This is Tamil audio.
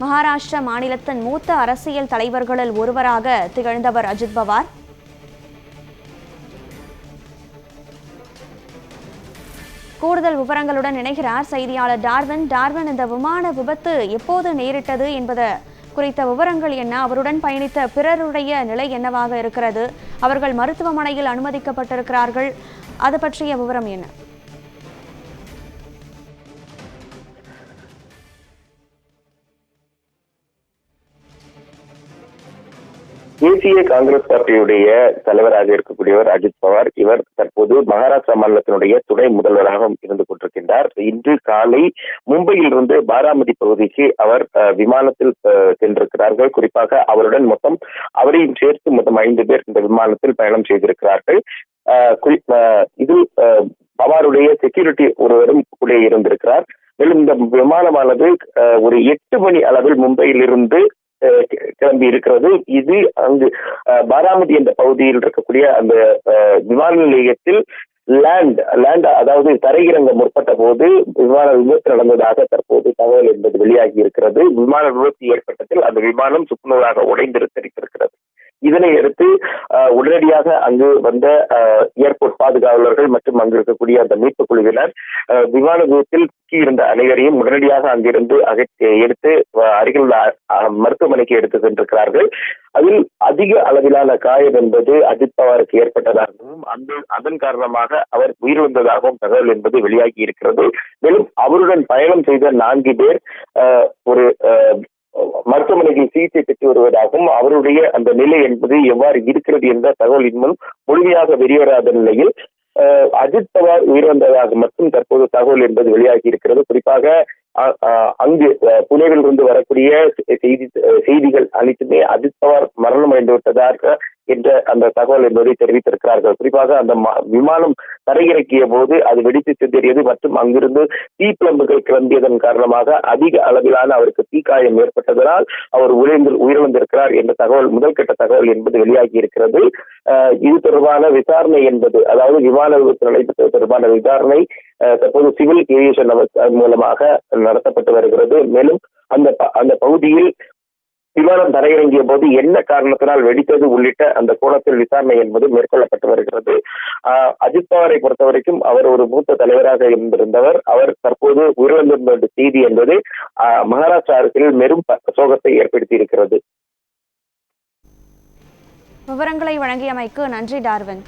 மகாராஷ்டிரா மாநிலத்தின் மூத்த அரசியல் தலைவர்களில் ஒருவராக திகழ்ந்தவர் அஜித் பவார். கூடுதல் விவரங்களுடன் இணைகிறார் செய்தியாளர் டார்வின். டார்வின் இந்த விமான விபத்து எப்போது நேரிட்டது என்பது குறித்த விவரங்கள் என்ன? அவருடன் பயணித்த பிறருடைய நிலை என்னவாக இருக்கிறது? அவர்கள் மருத்துவமனையில் அனுமதிக்கப்பட்டிருக்கிறார்கள். அது பற்றிய விவரம் என்ன? தேசிய காங்கிரஸ் பார்ட்டியுடைய தலைவராக இருக்கக்கூடியவர் அஜித் பவார் இவர் தற்போது மகாராஷ்டிரா மாநிலத்தினுடைய துணை முதல்வராக இருந்து கொண்டிருக்கின்றார். இன்று காலை மும்பையில் இருந்து பாராமதி பகுதிக்கு அவர் அஹ், விமானத்தில் சென்றிருக்கிறார்கள். குறிப்பாக அவருடன் மொத்தம் அவரையும் சேர்த்து மொத்தம் ஐந்து பேர் இந்த விமானத்தில் பயணம் செய்திருக்கிறார்கள். அஹ், இதில் அஹ், பவாருடைய செக்யூரிட்டி ஒருவரும் கூட இருந்திருக்கிறார். மேலும் இந்த விமானமானது அஹ், ஒரு எட்டு மணி அளவில் மும்பையிலிருந்து கிளம்பி இருக்கிறது. இது அங்கு பாராமதி என்ற பகுதியில் இருக்கக்கூடிய அந்த விமான நிலையத்தில் லேண்ட் லேண்ட் அதாவது தரையிறங்க முற்பட்ட போது விமான விபத்து நடந்ததாக தற்போது தகவல் என்பது வெளியாகி இருக்கிறது. விமான விபத்து ஏற்பட்டதில் அந்த விமானம் சுக்குநூறாக உடைந்திருக்கிறது இதனை அடுத்து உடனடியாக அங்கு வந்த ஏர்போர்ட் பாதுகாவலர்கள் மற்றும் அங்கு இருக்கக்கூடிய அந்த மீட்பு குழுவினர் அஹ், விமான விபத்தில் இருந்த அனைவரையும் உடனடியாக அங்கிருந்து அகற்றி எடுத்து அருகில் உள்ள மருத்துவமனைக்கு எடுத்து சென்றிருக்கிறார்கள். அதில் அதிக அளவிலான காயம் என்பது அஜித் பவாருக்கு ஏற்பட்டதாகவும் அந்த அதன் காரணமாக அவர் உயிரிழந்ததாகவும் தகவல் என்பது வெளியாகி இருக்கிறது. மேலும் அவருடன் பயணம் செய்த நான்கு பேர் அஹ், ஒரு அவர்கள் சிகிச்சை பெற்று வருவதாகவும் அவருடைய அந்த நிலை என்பது எவ்வாறு இருக்கிறது என்ற தகவல் இன்னும் முழுமையாக வெளிவராத நிலையில் அஜித் பவார் உயிரிழந்ததாக மட்டும் தற்போது தகவல் என்பது வெளியாகி இருக்கிறது. குறிப்பாக அங்கு புனேவில் இருந்து வரக்கூடிய செய்தி செய்திகள் அனைத்துமே அஜித் பவார் மரணம் அடைந்து விட்டதாக என்ற அந்த தகவல் என்பதை தெரிவித்திருக்கிறார்கள். குறிப்பாக அந்த விமானம் தரையிறக்கிய போது அது வெடித்து சிதறியது மற்றும் அங்கிருந்து தீப்பிழம்புகள் கிளம்பியதன் காரணமாக அதிக அளவிலான அவருக்கு தீக்காயம் ஏற்பட்டதனால் அவர் உயிரிழந்து உயிரிழந்திருக்கிறார் என்ற தகவல் முதல் கட்ட தகவல் என்பது வெளியாகி இருக்கிறது அஹ், இது தொடர்பான விசாரணை என்பது அதாவது விமான விபத்து நடைபெற்றது தொடர்பான விசாரணை அஹ், தற்போது சிவில் ஏவியேஷன் மூலமாக நடத்தப்பட்டு வருகிறது. மேலும் அந்த ப- அந்த பகுதியில் விமானம் தரையிறங்கிய போது என்ன காரணத்தினால் வெடித்தது உள்ளிட்ட அந்த கோணத்தில் விசாரணை என்பது மேற்கொள்ளப்பட்டு வருகிறது. அஜித் பவாரை பொறுத்த வரைக்கும் அவர் ஒரு மூத்த தலைவராக இருந்திருந்தவர். அவர் தற்போது உயிரிழந்திருந்த செய்தி என்பது மகாராஷ்டிரா அரசியலில் மெரும் சோகத்தை ஏற்படுத்தி இருக்கிறது விவரங்களை வழங்கியமைக்கு நன்றி டார்வின்.